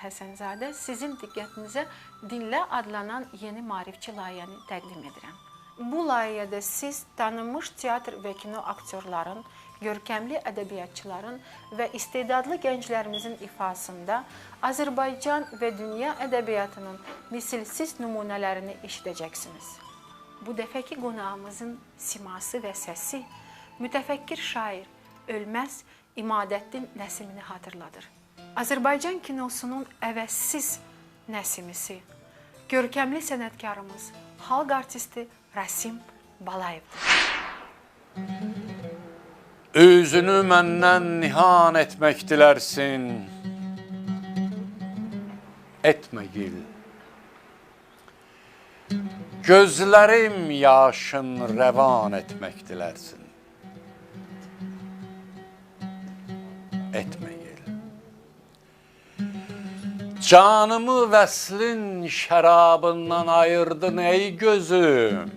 Həsənzadə sizin diqqətinizə Dinlə adlanan yeni maarifçi layihəni təqdim edirəm. Bu layihədə siz tanınmış teatr və kino aktyorların, görkəmli ədəbiyyatçıların və istedadlı gənclərimizin ifasında Azərbaycan və dünya ədəbiyyatının misilsiz nümunələrini eşidəcəksiniz. Bu dəfəki qonağımızın siması və səsi mütəfəkkir şair Ölməz İmadəddin Nəsimini xatırladır. Azərbaycan kinosunun əvəzsiz nəsimisi, görkəmli sənətkarımız, xalq artisti Rasim Balayevdir. Özünü məndən nihan etmək dilərsin. Etmə gil. Gözlərim yaşın rəvan etmək dilərsin. Etmə Canımı vəslin şərabından ayırdın ey gözüm.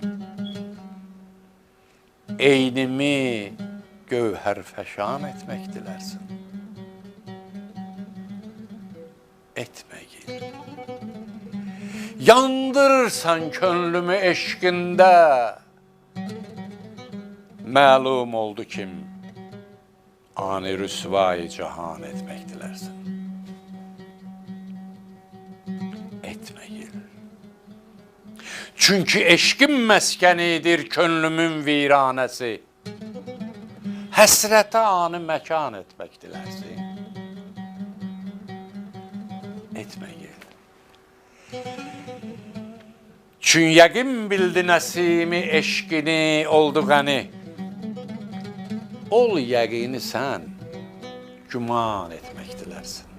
Eynimi gövhər fəşan etmək dilərsin. Etmə gil. Yandırırsan könlümü eşqində. Məlum oldu kim ani rüsvayı cahan etmək dilərsin. Çünkü eşkin məskənidir könlümün viranəsi. Həsrətə anı məkan etmək dilərsin. Etmə gel. Çün yəqin bildi nəsimi eşqini oldu qəni. Ol yəqini sən güman etmək dilərsin.